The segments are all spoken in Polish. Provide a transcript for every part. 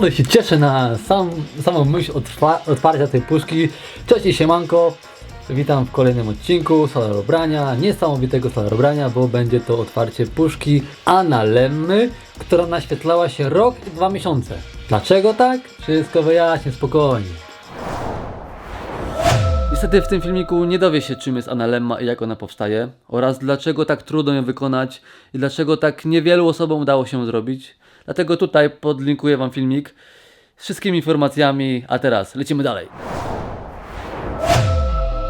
Ale się cieszę na sam, samą myśl otwa otwarcia tej puszki. Cześć siemanko. Witam w kolejnym odcinku Solorobrania, niesamowitego Solorobrania, bo będzie to otwarcie puszki Analemmy, która naświetlała się rok i dwa miesiące. Dlaczego tak? Wszystko wyjaśnię spokojnie. Niestety w tym filmiku nie dowie się czym jest analemma i jak ona powstaje oraz dlaczego tak trudno ją wykonać i dlaczego tak niewielu osobom udało się zrobić. Dlatego tutaj podlinkuję wam filmik z wszystkimi informacjami, a teraz lecimy dalej.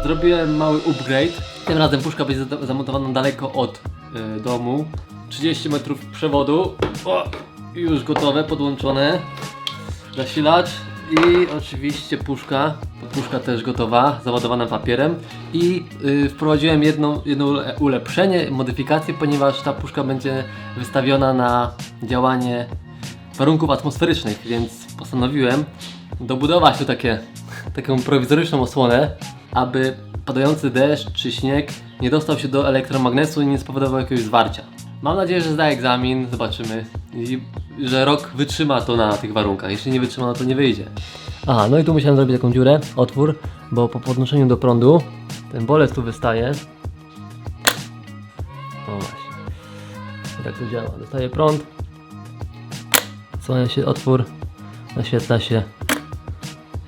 Zrobiłem mały upgrade. Tym razem puszka będzie zamontowana daleko od y, domu. 30 metrów przewodu. O, już gotowe, podłączone. Zasilacz i oczywiście puszka. Puszka też gotowa, załadowana papierem. I y, wprowadziłem jedno, jedno ule- ulepszenie, modyfikację, ponieważ ta puszka będzie wystawiona na działanie warunków atmosferycznych, więc postanowiłem dobudować tu takie, taką prowizoryczną osłonę, aby padający deszcz czy śnieg nie dostał się do elektromagnesu i nie spowodował jakiegoś zwarcia. Mam nadzieję, że zda egzamin, zobaczymy. I że rok wytrzyma to na tych warunkach. Jeśli nie wytrzyma, no to nie wyjdzie. Aha, no i tu musiałem zrobić taką dziurę, otwór, bo po podnoszeniu do prądu ten bolec tu wystaje. O właśnie. I tak to działa. Dostaje prąd, Słania się otwór, naświetla się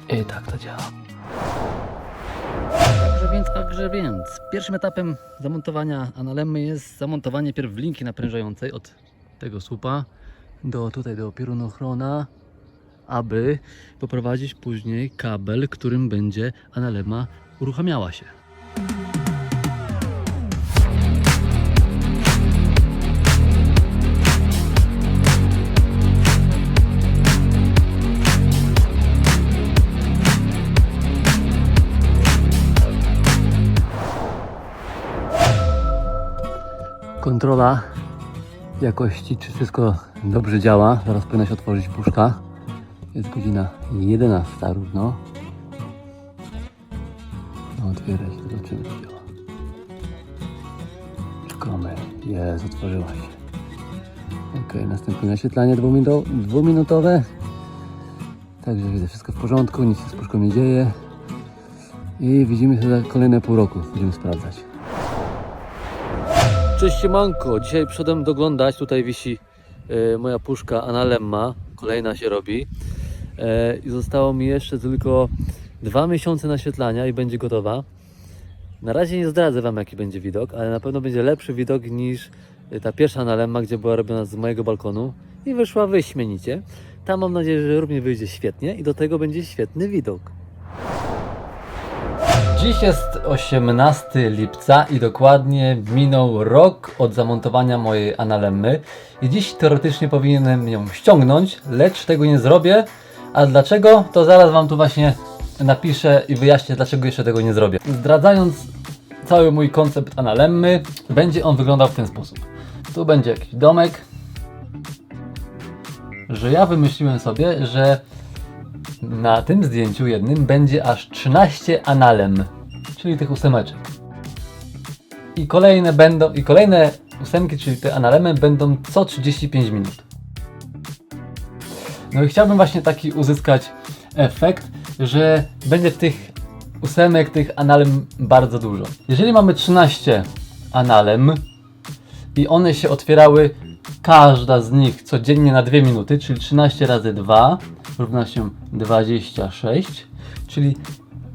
i tak to działa. Także więc, także więc, pierwszym etapem zamontowania analemmy jest zamontowanie pierw linki naprężającej od tego słupa do tutaj do piorunochrona, aby poprowadzić później kabel, którym będzie analemma uruchamiała się. Kontrola jakości, czy wszystko dobrze działa. Zaraz powinna się otworzyć puszka. Jest godzina 11 równo. No, otwierać, zobaczymy czy działa. Czekamy. Jest, otworzyła się. Ok, następne naświetlanie dwuminu- dwuminutowe. Także widzę wszystko w porządku, nic się z puszką nie dzieje. I widzimy się za kolejne pół roku. Będziemy sprawdzać. Cześć siemanko, dzisiaj przyszedłem doglądać, tutaj wisi moja puszka Analemma, kolejna się robi e, i zostało mi jeszcze tylko dwa miesiące naświetlania i będzie gotowa. Na razie nie zdradzę Wam jaki będzie widok, ale na pewno będzie lepszy widok niż e, ta pierwsza Analemma, gdzie była robiona z mojego balkonu i wyszła wyśmienicie. Tam mam nadzieję, że również wyjdzie świetnie i do tego będzie świetny widok. Dziś jest 18 lipca i dokładnie minął rok od zamontowania mojej analemmy i dziś teoretycznie powinienem ją ściągnąć, lecz tego nie zrobię. A dlaczego? To zaraz Wam tu właśnie napiszę i wyjaśnię dlaczego jeszcze tego nie zrobię. Zdradzając cały mój koncept analemmy, będzie on wyglądał w ten sposób. Tu będzie jakiś domek, że ja wymyśliłem sobie, że na tym zdjęciu jednym będzie aż 13 analem, czyli tych ósemeczek. I kolejne będą, i kolejne ósemki, czyli te analemy będą co 35 minut. No i chciałbym właśnie taki uzyskać efekt, że będzie tych ósemek, tych analem bardzo dużo. Jeżeli mamy 13 analem i one się otwierały każda z nich codziennie na 2 minuty, czyli 13 razy 2 równa się 26, czyli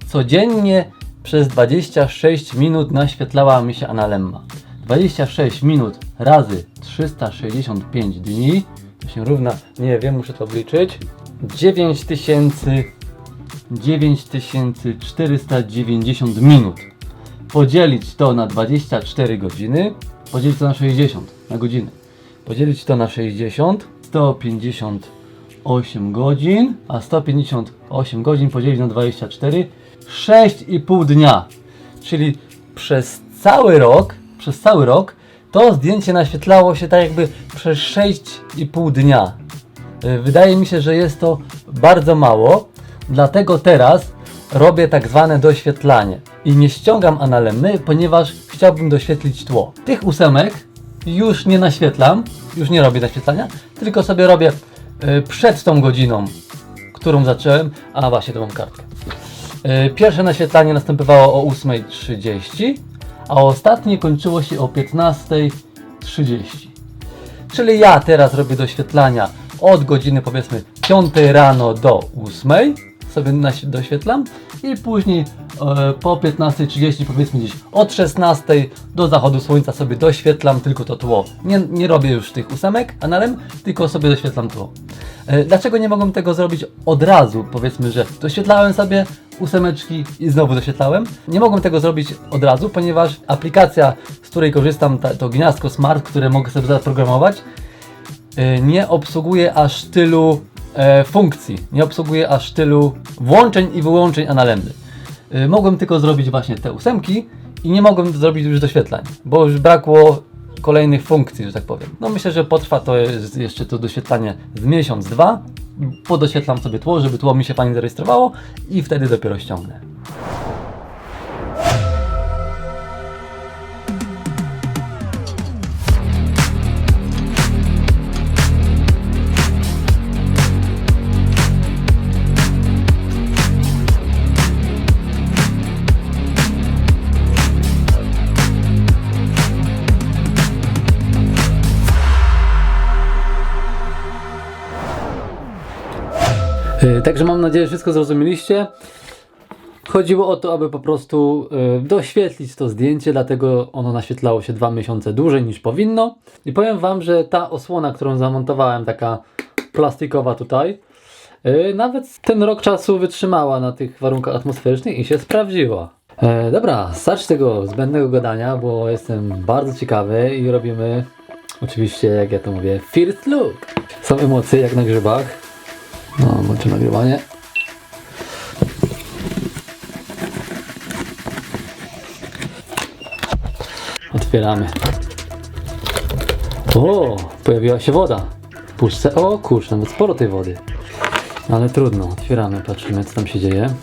codziennie przez 26 minut naświetlała mi się analemma. 26 minut razy 365 dni, to się równa, nie wiem, muszę to obliczyć, 9000 9490 minut. Podzielić to na 24 godziny, podzielić to na 60 na godzinę. Podzielić to na 60, 158 godzin, a 158 godzin podzielić na 24, 6,5 dnia. Czyli przez cały rok, przez cały rok to zdjęcie naświetlało się tak jakby przez 6,5 dnia. Y, Wydaje mi się, że jest to bardzo mało, dlatego teraz robię tak zwane doświetlanie. I nie ściągam analemmy, ponieważ chciałbym doświetlić tło. Tych ósemek już nie naświetlam, już nie robię naświetlania, tylko sobie robię e, przed tą godziną, którą zacząłem. A właśnie, to mam kartkę. E, Pierwsze naświetlanie następowało o 8.30, a ostatnie kończyło się o 15.30. Czyli ja teraz robię doświetlania od godziny powiedzmy 5 rano do 8 sobie doświetlam i później e, po 15.30 powiedzmy gdzieś od 16 do zachodu słońca sobie doświetlam tylko to tło. Nie, nie robię już tych ósemek analem, tylko sobie doświetlam tło. E, dlaczego nie mogłem tego zrobić od razu? Powiedzmy, że doświetlałem sobie ósemeczki i znowu doświetlałem. Nie mogłem tego zrobić od razu, ponieważ aplikacja, z której korzystam, ta, to gniazdko Smart, które mogę sobie zaprogramować, e, nie obsługuje aż tylu e, funkcji, nie obsługuje aż tylu włączeń i wyłączeń analemny. E, mogłem tylko zrobić właśnie te ósemki i nie mogłem zrobić już doświetlań, bo już brakło kolejnych funkcji, że tak powiem. No myślę, że potrwa to jeszcze to doświetlanie z miesiąc, dwa. Podoświetlam sobie tło, żeby tło mi się fajnie zarejestrowało i wtedy dopiero ściągnę. Także mam nadzieję, że wszystko zrozumieliście. Chodziło o to, aby po prostu e, doświetlić to zdjęcie, dlatego ono naświetlało się dwa miesiące dłużej niż powinno. I powiem Wam, że ta osłona, którą zamontowałem, taka plastikowa tutaj, e, nawet ten rok czasu wytrzymała na tych warunkach atmosferycznych i się sprawdziła. E, dobra, zacz tego zbędnego gadania, bo jestem bardzo ciekawy i robimy oczywiście, jak ja to mówię, first look. Są emocje jak na grzybach. No, włączę nagrywanie. Otwieramy. O, pojawiła się woda. W puszce. O kurczę, nawet sporo tej wody. Ale trudno, otwieramy, patrzymy co tam się dzieje.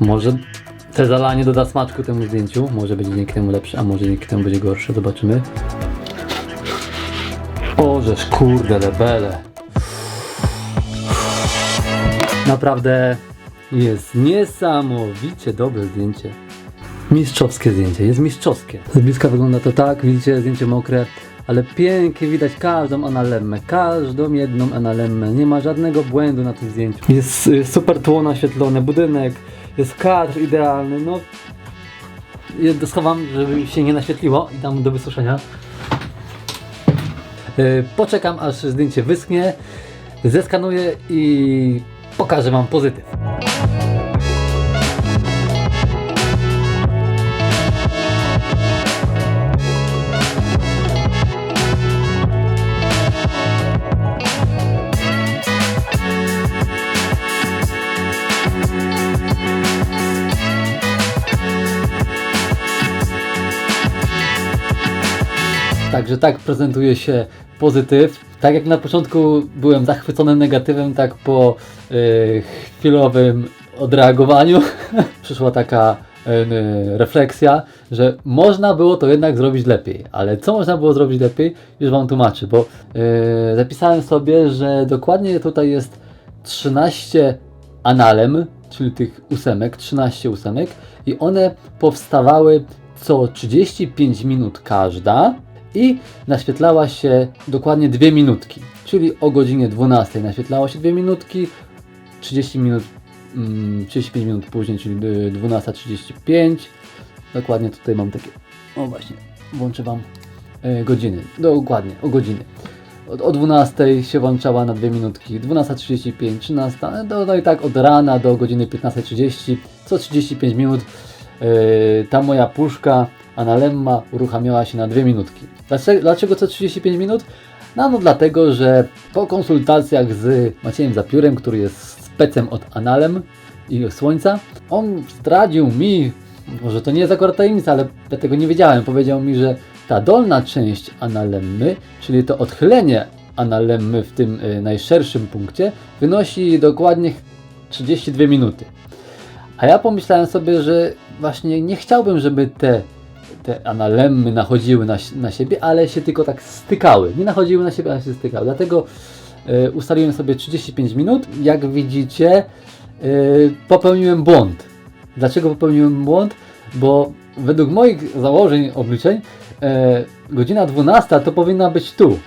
Może te zalanie doda smaczku temu zdjęciu. Może będzie dzięki temu lepsze, a może dzięki temu będzie gorsze. Zobaczymy. O, żeż kurde, lebele. Naprawdę jest niesamowicie dobre zdjęcie. Mistrzowskie zdjęcie, jest mistrzowskie. Z bliska wygląda to tak, widzicie zdjęcie mokre, ale pięknie widać każdą analemmę, każdą jedną analemmę. Nie ma żadnego błędu na tym zdjęciu. Jest y, super tło naświetlone, budynek, jest kadr idealny, no. Je- Schowam, żeby się nie naświetliło i dam do wysuszenia. Y, Poczekam aż zdjęcie wyschnie, zeskanuję i pokażę Wam pozytyw. Także tak prezentuje się pozytyw. Tak jak na początku byłem zachwycony negatywem, tak po y, chwilowym odreagowaniu przyszła taka y, refleksja, że można było to jednak zrobić lepiej. Ale co można było zrobić lepiej, już Wam tłumaczę, bo y, zapisałem sobie, że dokładnie tutaj jest 13 analem, czyli tych ósemek, 13 ósemek i one powstawały co 35 minut każda i naświetlała się dokładnie 2 minutki, czyli o godzinie 12 naświetlało się 2 minutki, 30 minut, mm, 35 minut później, czyli y, 12.35. Dokładnie tutaj mam takie, o właśnie, włączę Wam e, godziny, dokładnie, o godziny. Od, o 12 się włączała na 2 minutki, 12.35, 13, no, no i tak od rana do godziny 15.30, co 35 minut e, ta moja puszka Analemma uruchamiała się na 2 minutki. Dlaczego co 35 minut? No, no dlatego, że po konsultacjach z Maciejem Zapiórem, który jest specem od Analem i Słońca, on zdradził mi, może to nie jest akurat tajemnica, ale ja tego nie wiedziałem, powiedział mi, że ta dolna część analemmy, czyli to odchylenie analemmy w tym y, najszerszym punkcie, wynosi dokładnie 32 minuty. A ja pomyślałem sobie, że właśnie nie chciałbym, żeby te, te analemmy nachodziły na, na siebie, ale się tylko tak stykały. Nie nachodziły na siebie, ale się stykały. Dlatego y, ustaliłem sobie 35 minut. Jak widzicie, y, popełniłem błąd. Dlaczego popełniłem błąd? Bo według moich założeń, obliczeń, e, godzina 12 to powinna być tu.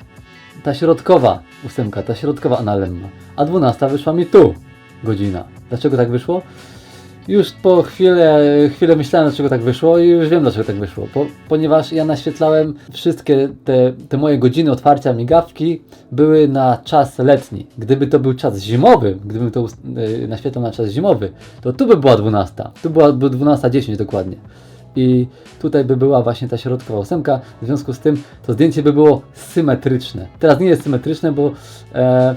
Ta środkowa ósemka, ta środkowa analemma. A 12 wyszła mi tu godzina. Dlaczego tak wyszło? Już po chwilę, chwilę myślałem, dlaczego tak wyszło i już wiem, dlaczego tak wyszło. Po, ponieważ ja naświetlałem wszystkie te, te moje godziny otwarcia migawki były na czas letni. Gdyby to był czas zimowy, gdybym to e, naświetlał na czas zimowy, to tu by była 12. Tu byłaby 12.10 dokładnie. I tutaj by była właśnie ta środkowa ósemka. W związku z tym to zdjęcie by było symetryczne. Teraz nie jest symetryczne, bo e,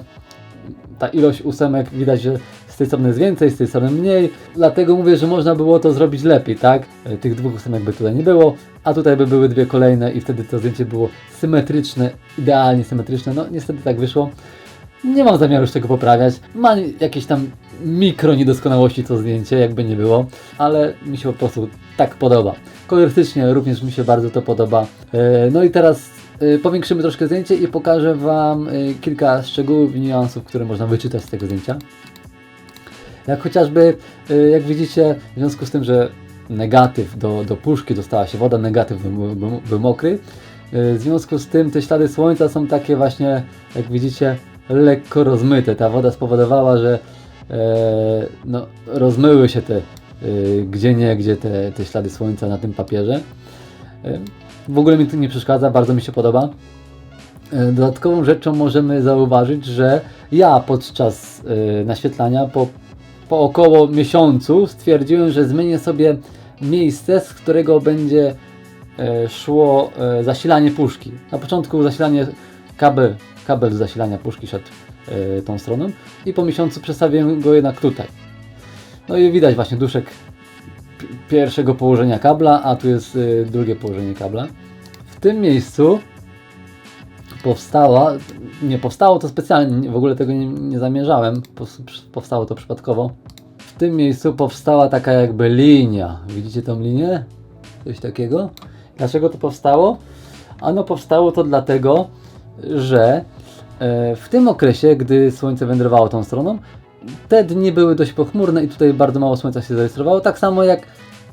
ta ilość ósemek widać, że z tej strony jest więcej, z tej strony mniej. Dlatego mówię, że można było to zrobić lepiej, tak? E, Tych dwóch ósemek by tutaj nie było, a tutaj by były dwie kolejne i wtedy to zdjęcie było symetryczne, idealnie symetryczne. No niestety tak wyszło. Nie mam zamiaru już tego poprawiać. Ma jakieś tam mikro niedoskonałości to zdjęcie, jakby nie było, ale mi się po prostu tak podoba. Kolorystycznie również mi się bardzo to podoba. E, No i teraz e, powiększymy troszkę zdjęcie i pokażę Wam kilka szczegółów i niuansów, które można wyczytać z tego zdjęcia. Jak chociażby, y, jak widzicie, w związku z tym, że negatyw do, do puszki dostała się woda, negatyw był, był, był mokry, y, w związku z tym te ślady słońca są takie właśnie, jak widzicie, lekko rozmyte. Ta woda spowodowała, że e, no, rozmyły się te y, gdzie nie, gdzie te, te ślady słońca na tym papierze. Y, W ogóle mi to nie przeszkadza, bardzo mi się podoba. E, Dodatkową rzeczą możemy zauważyć, że ja podczas e, naświetlania po, po około miesiącu stwierdziłem, że zmienię sobie miejsce, z którego będzie e, szło e, zasilanie puszki. Na początku zasilanie kabel, kabel zasilania puszki szedł e, tą stroną i po miesiącu przestawiłem go jednak tutaj. No i widać właśnie duszek pi- pierwszego położenia kabla, a tu jest drugie położenie kabla. W tym miejscu powstała, nie powstało to specjalnie, w ogóle tego nie, nie zamierzałem, powstało to przypadkowo. Tym miejscu powstała taka jakby linia. Widzicie tą linię? Coś takiego. Dlaczego to powstało? Ano powstało to dlatego, że e, w tym okresie, gdy słońce wędrowało tą stroną, te dni były dość pochmurne i tutaj bardzo mało słońca się zarejestrowało. Tak samo jak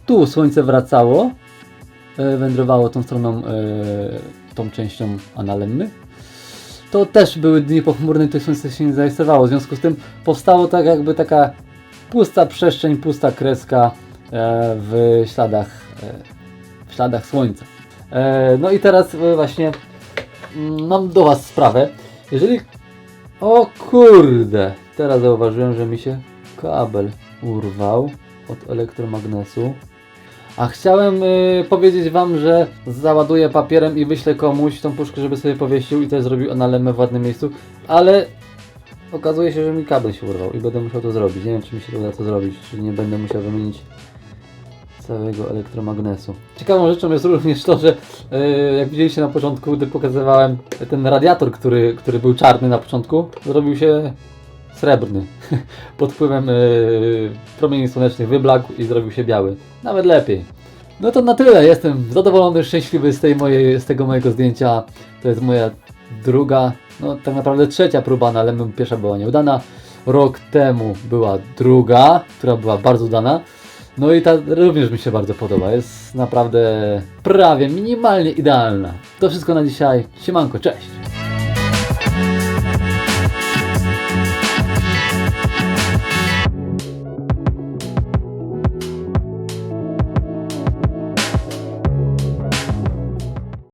tu słońce wracało, e, wędrowało tą stroną, e, tą częścią analemmy, to też były dni pochmurne i to słońce się nie zarejestrowało. W związku z tym powstało tak jakby taka pusta przestrzeń, pusta kreska e, w śladach, e, w śladach słońca. E, no i teraz właśnie mm, mam do Was sprawę. Jeżeli... O kurde! Teraz zauważyłem, że mi się kabel urwał od elektromagnesu. A chciałem y, powiedzieć Wam, że załaduję papierem i wyślę komuś tą puszkę, żeby sobie powiesił i też zrobił analemę w ładnym miejscu, ale okazuje się, że mi kabel się urwał i będę musiał to zrobić. Nie wiem, czy mi się uda to zrobić, czy nie będę musiał wymienić całego elektromagnesu. Ciekawą rzeczą jest również to, że y, jak widzieliście na początku, gdy pokazywałem ten radiator, który, który był czarny na początku, zrobił się srebrny. Pod wpływem y, promieni słonecznych wyblakł i zrobił się biały. Nawet lepiej. No to na tyle. Jestem zadowolony, szczęśliwy z, tej mojej, z tego mojego zdjęcia. To jest moja druga, no tak naprawdę trzecia próba, no, ale pierwsza była nieudana. Rok temu była druga, która była bardzo udana. No i ta również mi się bardzo podoba. Jest naprawdę prawie minimalnie idealna. To wszystko na dzisiaj. Siemanko, cześć!